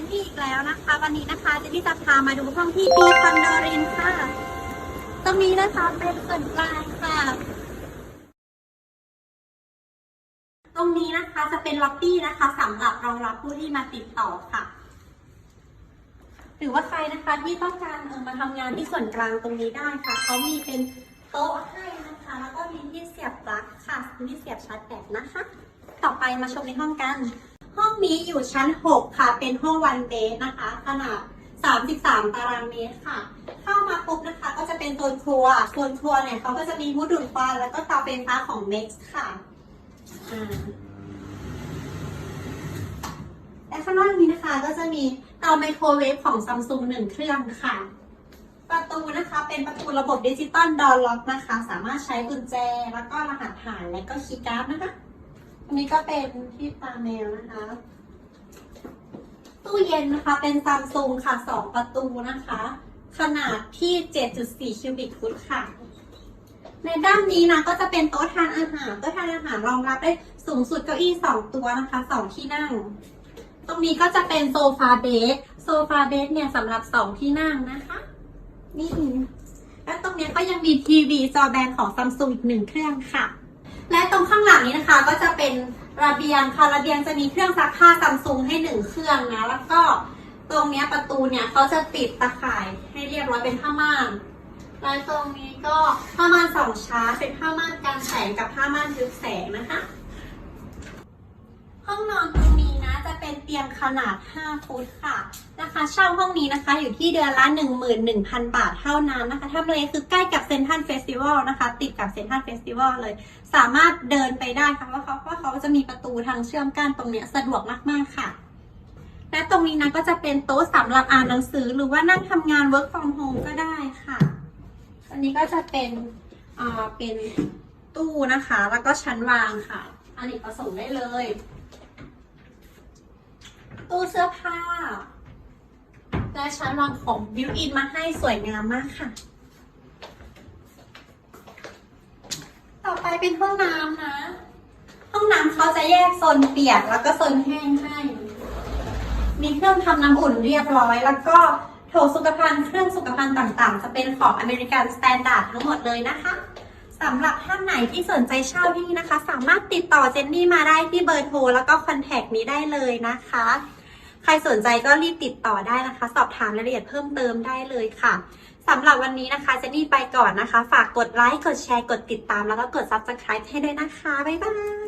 นนี่อีกแล้วนะคะ วันนี้นะคะเจนนี่จะพามาดูห้องที่ปีคอนโดรินค่ะ ตรงนี้นะคะเป็นส่วนกลางค่ะ ตรงนี้นะคะจะเป็นล็อบบี้นะคะสำหรับรองรับผู้ที่มาติดต่อค่ะ หรือว่าใครนะคะที่ต้องการเออมาทำงานที่ส่วนกลางตรงนี้ได้ค่ะเขามีเป็นโต๊ะให้นะคะ แล้วก็มีที่เสียบปลั๊กค่ะมีที่เสียบชาร์จแบตนะคะ ต่อไปมาชมในห้องกัน นี้อยู่ชั้น 6 ค่ะ เป็นห้องวันเบสนะคะ ขนาด 33 ตารางเมตรค่ะ เข้ามาปุ๊บนะคะ ก็จะเป็นโซนครัวโซนครัวเนี่ยเขาก็จะมีมูดดูดควันแล้วก็เตาไฟฟ้าของ Nex ค่ะอ่าและข้างนอกนี้นะคะก็จะมีเตาไมโครเวฟของซัมซุงหนึ่งเครื่องค่ะ ประตูนะคะเป็นประตูระบบดิจิตอลดอล็อกนะคะ สามารถใช้กุญแจแล้วก็รหัสผ่านและก็คีย์การ์ดนะคะอันนี้ก็เป็นที่ตาแมวนะคะ ตู้เย็นนะคะเป็นซัมซุงค่ะสองประตูนะคะ ขนาดที่ 7.4 คิวบิกฟุตค่ะ ในด้านนี้นะก็จะเป็นโต๊ะทานอาหารโต๊ะทานอาหารรองรับได้สูงสุดเก้าอี้สองตัวนะคะสองที่นั่ง ตรงนี้ก็จะเป็นโซฟาเบสโซฟาเบสเนี่ยสำหรับสองที่นั่งนะคะ นี่และตรงนี้ก็ยังมีทีวีจอแบนของซัมซุงอีกหนึ่งเครื่องค่ะ และตรงข้างหลังนี้นะคะก็จะเป็น ระเบียงค่ะระเบียงจะมีเครื่องซักผ้าซัมซุงให้หนึ่งเครื่องนะ แล้วก็ตรงเนี้ยประตูเนี่ยเขาจะติดตะข่ายให้เรียบร้อยเป็นผ้าม่านและตรงนี้ก็ผ้าม่านสองชั้นเป็นผ้าม่านกลางแสงกับผ้าม่านทึบแสงนะคะ ห้องนอนตรงนี้ เป็นเตียงขนาด 5 ฟุตค่ะนะคะเช่าห้องนี้นะคะอยู่ที่เดือนละ 11,000 บาทเท่านั้นนะคะทำเลคือใกล้กับเซนทรัลเฟสติวัลนะคะ ติดกับเซนทรัลเฟสติวัลเลย สามารถเดินไปได้ค่ะเพราะเขาเพราะเขาจะมีประตูทางเชื่อมกั้นตรงเนี้ยสะดวกมาก ๆ ค่ะ และตรงนี้นะก็จะเป็นโต๊ะสำหรับอ่านหนังสือหรือว่านั่งทำงาน work from home ก็ได้ค่ะอันนี้ก็จะเป็นอ่าเป็นตู้นะคะ แล้วก็ชั้นวางค่ะอันนี้ประสงได้เลย ตู้เสื้อผ้า และชั้นวางของบิวอินมาให้สวยงามมากค่ะ ต่อไปเป็นห้องน้ำนะ ห้องน้ำเขาจะแยกโซนเปียกแล้วก็โซนแห้งให้ มีเครื่องทำน้ำอุ่นเรียบร้อย แล้วก็โถสุขภัณฑ์เครื่องสุขภัณฑ์ต่างๆ จะเป็นของอเมริกันสแตนดาร์ดทั้งหมดเลยนะคะสำหรับท่านไหนที่สนใจเช่าที่นี่นะคะ สามารถติดต่อเจนนี่มาได้ที่เบอร์โทรแล้วก็คอนแทคนี้ได้เลยนะคะ ใครสนใจก็รีบติดต่อได้นะคะ สอบถามรายละเอียดเพิ่มเติมได้เลยค่ะสำหรับวันนี้นะคะเจนนี่ไปก่อนนะคะ ฝากกดไลค์ กดแชร์ กดติดตาม แล้วก็กด subscribe ให้ด้วยนะคะ บ๊ายบาย